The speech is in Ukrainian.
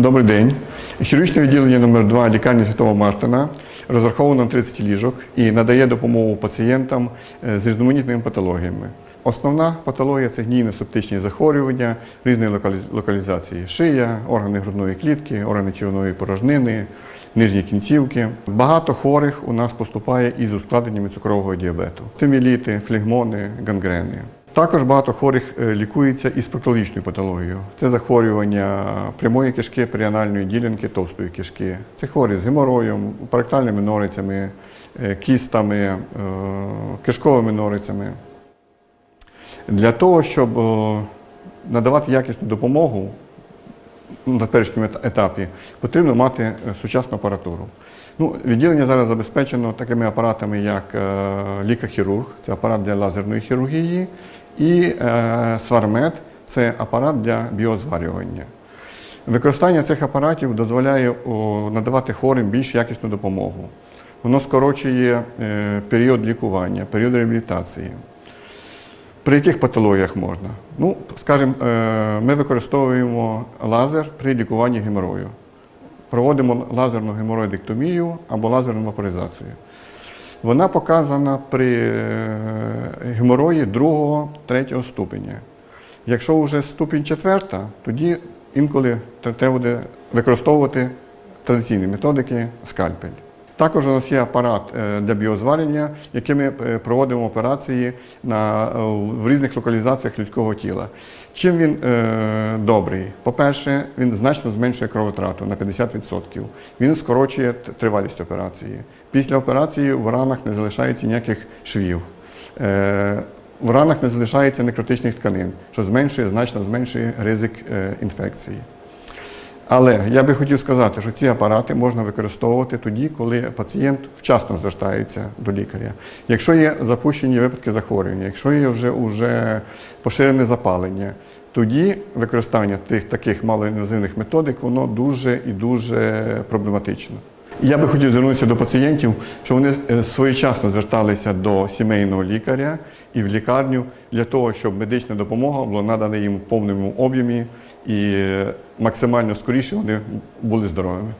Добрий день. Хірургічне відділення номер 2 лікарні Святого Мартина розраховано на 30 ліжок і надає допомогу пацієнтам е, з різноманітними патологіями. Основна патологія це гнійно-септичні захворювання різної локалізації шия, органи грудної клітки, органи червоної порожнини, нижні кінцівки. Багато хворих у нас поступає із ускладненнями цукрового діабету: тиміліти, флегмони, гангрени. Також багато хворих е, лікується із проктологічною патологією. Це захворювання прямої кишки, періанальної ділянки, товстої кишки. Це хворі з геморроєм, парактальними норицями, е, кістами, е, кишковими норицями. Для того, щоб надавати якісну допомогу на першому етапі, потрібно мати е, сучасну апаратуру. Ну, відділення зараз забезпечено такими апаратами, як е, лікар-хірург, це апарат для лазерної хірургії, і е, свармет це апарат для біозварювання. Використання цих апаратів дозволяє надавати хворим більш якісну допомогу. Воно скорочує період лікування, період реабілітації. При яких патологіях можна? Ну, скажімо, е, ми використовуємо лазер при лікуванні геморою. Проводимо лазерну геморроїдектомію або лазерну вапоризацію. Вона показана при е, геморої другого, третього ступеня. Якщо вже ступінь четверта, тоді інколи треба буде використовувати традиційні методики скальпель. Також у нас є апарат е, для біозварення, яким ми е, проводимо операції на, е, в різних локалізаціях людського тіла. Чим він добрий? По-перше, він значно зменшує кровотрату на 50%. Він скорочує тривалість операції. Після операції в ранах не залишається ніяких швів. В ранах не залишається некротичних тканин, що зменшує, значно зменшує ризик інфекції. Але я би хотів сказати, що ці апарати можна використовувати тоді, коли пацієнт вчасно звертається до лікаря. Якщо є запущені випадки захворювання, якщо є вже, вже поширене запалення, тоді використання тих таких малоінвазивних методик воно дуже і дуже проблематично. Я би хотів звернутися до пацієнтів, щоб вони е, своєчасно зверталися до сімейного лікаря і в лікарню для того, щоб медична допомога була надана їм в повному об'ємі і максимально скоріше вони були здоровими.